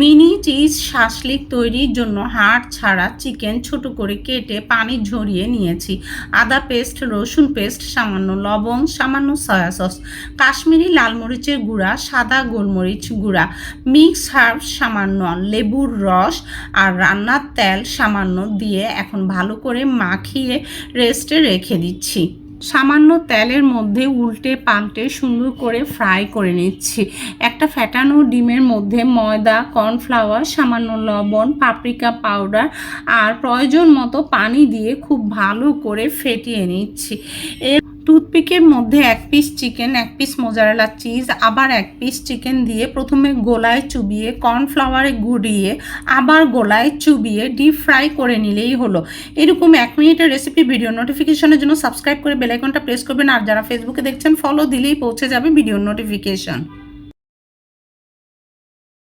Mini cheese shashlik তৈরির জন্য হাড় ছাড়া চিকেন ছোট করে কেটে পানি ঝরিয়ে নিয়েছি। আদা পেস্ট, রসুন পেস্ট, সামান্য লবণ, সামান্য সয়া সস, কাশ্মীরি লাল মরিচের গুঁড়া, সাদা গোলমরিচ গুঁড়া মিক্স হার্ব, সামান্য লেবুর রস আর রান্নার তেল সামান্য দিয়ে এখন ভালো করে মাখিয়ে রেস্টে রেখে দিচ্ছি। সামান্য তেলের মধ্যে উল্টে পাল্টে সুন্দর করে ফ্রাই করে নিচ্ছি। একটা ফ্যাটানো ডিমের মধ্যে ময়দা, কর্নফ্লাওয়ার, সামান্য লবণ, পাপরিকা পাউডার আর প্রয়োজন মতো পানি দিয়ে খুব ভালো করে ফেটিয়ে নিচ্ছি। এর টুথপিকের মধ্যে এক পিস চিকেন এক পিস মোজারেলা চিজ আবার এক পিস চিকেন দিয়ে প্রথমে গোলায় চুবিয়ে কর্নফ্লাওয়ারে গুড়িয়ে, আবার গোলায় চুবিয়ে ডিপ ফ্রাই করে নিলেই হলো। এরকম এক মিনিটের রেসিপি ভিডিও নোটিফিকেশনের জন্য সাবস্ক্রাইব করে বেলাইকনটা প্রেস করবেন। আর যারা ফেসবুকে দেখছেন ফলো দিলেই পৌঁছে যাবে ভিডিও নোটিফিকেশন